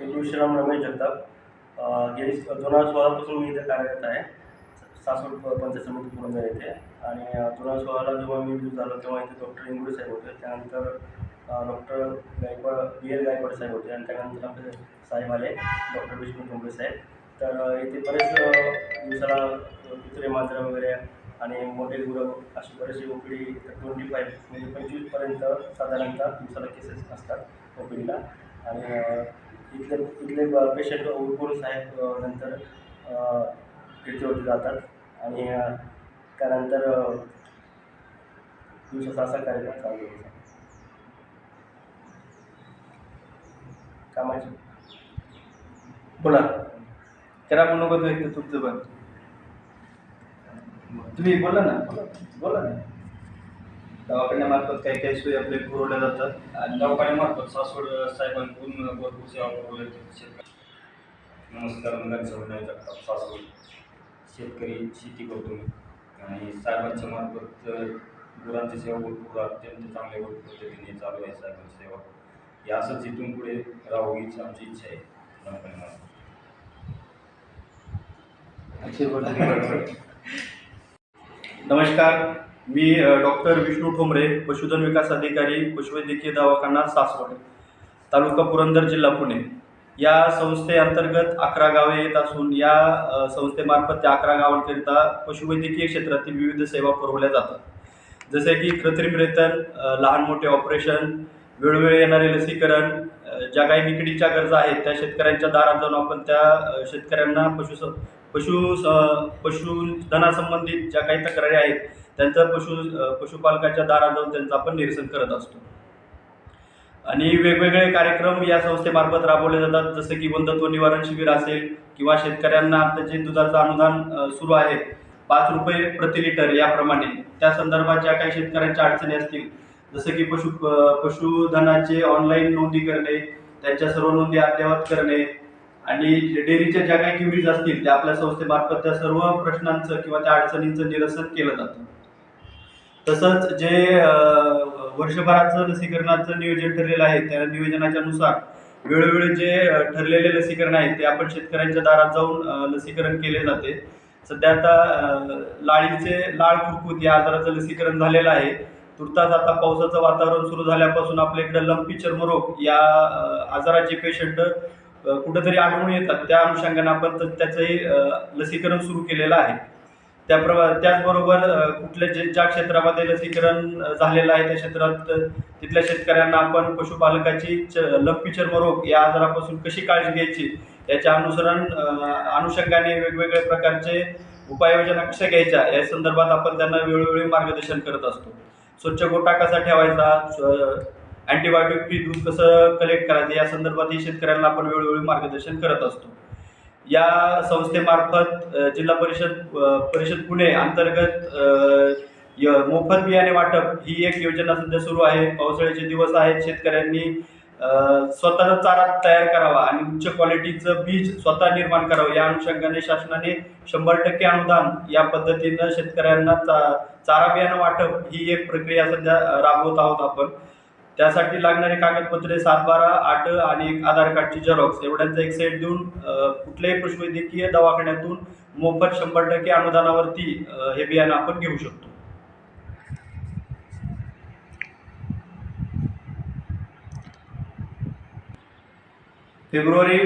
मी दोन हजार सोळापासून मी इथे कार्यरत आहे. सासवड पंचायत समिती पुरंदर येथे आणि दोन हजार सोळाला जेव्हा मी निवडून झालो तेव्हा इथे डॉक्टर इंगुडे साहेब होते. त्यानंतर doctor Gaikwad B L Gaikwad साहेब होते. आणि त्यानंतर आपले साहेब आले डॉक्टर विष्णू ठोंबरे साहेब. तर इथे बरेच दिवसाला कुत्रे मांजरं वगैरे आणि मोठे गुरं अशी बरेचशी ओपीडी ट्वेंटी फाईव्ह म्हणजे पंचवीसपर्यंत साधारणतः दिवसाला केसेस असतात ओपीडीला. आणि इथले इथले पेशंट उरकून साहेब नंतर तिथेवरती जातात. आणि त्यानंतर दिवसाचा असा कार्यक्रम चालू होता कामाची बोला. करा पण नको व्यक्त तुमचं पण. तुम्ही बोला ना? बोला ना. दवाखान्यामार्फत काही काही सोयी आपले पुरवल्या जातात. आणि दवाखान्यामार्फत सासवड साहेबांकडून भरपूर सेवा पुरवल्या जातात शेतकरी नमस्कार मंगल सवनाई जगताप सासवड शेतकरी शेती करतो मी. आणि साहेबांच्या मार्फत गुरांची सेवा भरपूर अत्यंत चांगल्या पद्धतीने चालू आहे साहेबांची सेवा. या असंच इथून पुढे राहू हीच आमची इच्छा आहे. दवाखान्यामार्फत नमस्कार. मी डॉक्टर विष्णू ठोंबरे पशुधन विकास अधिकारी पशुवैद्यकीय दवाखाना सासवड तालुका पुरंदर जिल्हा पुणे. या संस्थेअंतर्गत अकरा गावे येत असून या संस्थेमार्फत त्या अकरा गावांकरिता पशुवैद्यकीय क्षेत्रातील विविध सेवा पुरवल्या जातात. जसे की कृत्रिम रेतन लहान मोठे ऑपरेशन वेळोवेळी येणारे लसीकरण ज्या काही निकडीच्या गरजा आहेत त्या शेतकऱ्यांच्या दारात जाऊन आपण त्या शेतकऱ्यांना पशु पशु पशुधनासंबंधित ज्या काही तक्रारी आहेत त्यांचं पशु पशुपालकाच्या दारात जाऊन त्यांचं आपण निरसन करत असतो. आणि वेगवेगळे कार्यक्रम या संस्थेमार्फत राबवले जातात जसं की बंधत्व निवारण शिबिर असेल किंवा शेतकऱ्यांना आता जे दुधाचं अनुदान सुरू आहे पाच रुपये प्रति लिटर याप्रमाणे त्या संदर्भात ज्या काही शेतकऱ्यांच्या अडचणी असतील जसं की पशु पशुधनाचे ऑनलाईन नोंदी करणे त्यांच्या सर्व नोंदी अद्ययावत करणे आणि डेअरीच्या ज्या काही क्युरीज असतील त्या आपल्या संस्थेमार्फत त्या सर्व प्रश्नांचं किंवा त्या अडचणींचं निरसन केलं जातं. तसंच जे वर्षभराचं लसीकरणाचं नियोजन ठरलेलं आहे त्या नियोजनाच्या नुसार वेळोवेळी जे ठरलेले लसीकरण आहे ते आपण शेतकऱ्यांच्या दारात जाऊन लसीकरण केले जाते. सध्या आता लाळीचे लाळ खुरकूत या आजाराचं लसीकरण झालेलं आहे. तुर्तास आता पावसाचं वातावरण सुरू झाल्यापासून आपल्या इकडे लंपी चर्मरोग या आजाराचे पेशंट कुठेतरी आढळून येतात. त्या अनुषंगाने आपण त्याचंही लसीकरण सुरू केलेलं आहे. त्याप्रमा त्याचबरोबर कुठल्या जे ज्या क्षेत्रामध्ये लसीकरण झालेलं आहे त्या क्षेत्रात तिथल्या शेतकऱ्यांना आपण पशुपालकाची च लंपी चर्मरोग या आजारापासून कशी काळजी घ्यायची याच्या अनुसरण अनुषंगाने वेगवेगळ्या प्रकारचे उपाययोजना कशा घ्यायच्या या संदर्भात आपण त्यांना वेळोवेळी मार्गदर्शन करत असतो. स्वच्छ गोटा कसा ठेवायचा अँटीबायोटिक फ्री दूध कसं कलेक्ट करायचं या संदर्भातही शेतकऱ्यांना आपण वेळोवेळी मार्गदर्शन करत असतो. या संस्थेमार्फत जिल्हा परिषद परिषद पुणे अंतर्गत य- मोफत बियाणे वाटप ही एक योजना सध्या सुरू आहे. पावसाळ्याचे दिवस आहेत. शेतकऱ्यांनी स्वतःचा चारा तयार करावा आणि उच्च क्वालिटीचं बीज स्वतः निर्माण करावं. या अनुषंगाने शासनाने शंभर टक्के अनुदान या पद्धतीनं शेतकऱ्यांना चा चारा बियाणं वाटप ही एक प्रक्रिया सध्या राबवत आहोत आपण. त्यासाठी लागणारे कागदपत्रे सात बारा आठ आणि एक आधार कार्डची झेरॉक्स. एवढ्यांचा एक सेट देऊन कुठल्याही पशुवैद्यकीय दवाखान्यातून मोफत शंभर टक्के अनुदानावरती हे बियाणं आपण घेऊ शकतो. फेब्रुवारी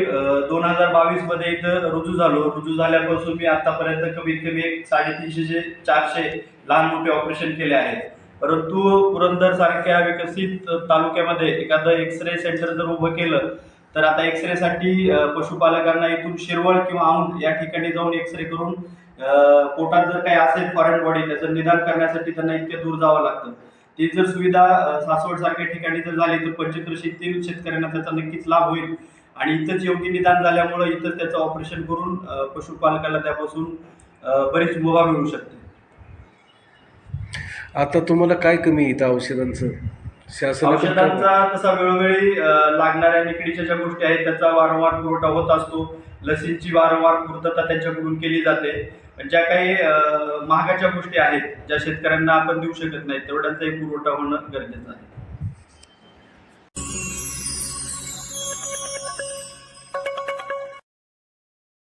दोन हजार बावीसमध्ये इथं रुजू झालो. रुजू झाल्यापासून मी आतापर्यंत कमीत कमी एक साडेतीनशे ते चारशे लहान मोठे ऑपरेशन केले आहेत. परंतु पुरंदर सारख्या विकसित तालुक्यामध्ये एखादं एक्सरे सेंटर जर उभं केलं तर आता एक्सरेसाठी पशुपालकांना इथून शिरवळ किंवा औंध या ठिकाणी जाऊन एक्सरे करून पोटात जर काही असेल फॉरेन बॉडी त्याचं निदान करण्यासाठी त्यांना इतके दूर जावं लागतं. ती जर सुविधा सासवड सारख्या ठिकाणी जर झाली तर पंचकृषीतील शेतकऱ्यांना त्याचा नक्कीच लाभ होईल. आणि इथंच योग्य निदान झाल्यामुळं इथंच त्याचं ऑपरेशन करून पशुपालकाला त्यापासून बरीच मुभा मिळू शकते आता तुम्हाला काय कमी इथं औषधांचं? औषधांचा तसा वेळोवेळी लागणाऱ्या निकडीच्या ज्या गोष्टी आहेत त्याचा वारंवार पुरवठा होत असतो. लसींची वारंवार पूर्तता त्यांच्याकडून केली जाते. ज्या काही महागाच्या गोष्टी आहेत ज्या शेतकऱ्यांना आपण देऊ शकत नाही तेवढ्यांचाही पुरवठा होणं गरजेचं आहे.